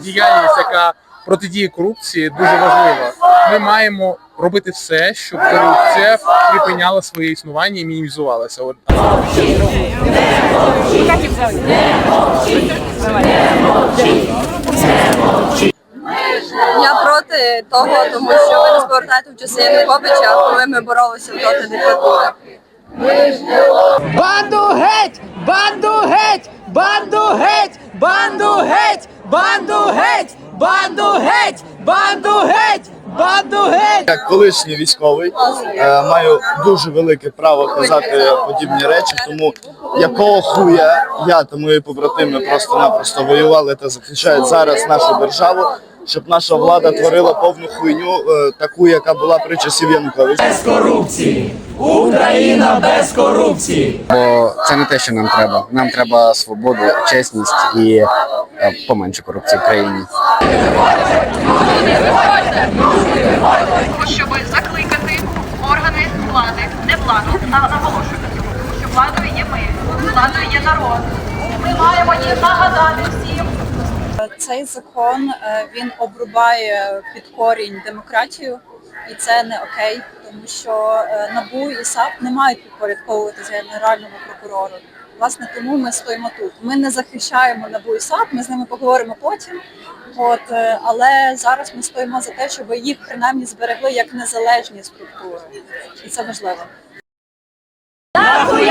діяльність, яка протидіє корупції, дуже важлива. Ми маємо робити все, щоб корупція припиняла своє існування і мінімізувалася. От Я проти того, тому що ви нас повертаєте в часи Януковича, коли ми боролися проти диктатури. Банду геть! Банду геть! Банду геть! Банду геть! Банду геть! Банду геть! Банду геть! Банду геть! Як колишній військовий е, маю дуже велике право казати подібні речі, тому якого хуя я та мої побратими просто-напросто воювали та захищають зараз нашу державу, щоб наша влада творила повну хуйню, е, таку, яка була при часів Януковича. Без корупції! Україна без корупції! Бо це не те, що нам треба. Нам треба свободу, чесність і е, поменше корупції в країні. щоб закликати органи влади, не владу, а наголошую на цьому, тому що владою є ми, владою є народ. Ми маємо їм нагадати. Цей закон е, він обрубає під корінь демократію, і це не окей, тому що е, НАБУ і САП не мають підпорядковуватися генеральному прокурору. Власне, тому ми стоїмо тут. Ми не захищаємо НАБУ і САП, ми з ними поговоримо потім. От, е, але зараз ми стоїмо за те, щоб їх принаймні зберегли як незалежні структури, і це важливо. Душу й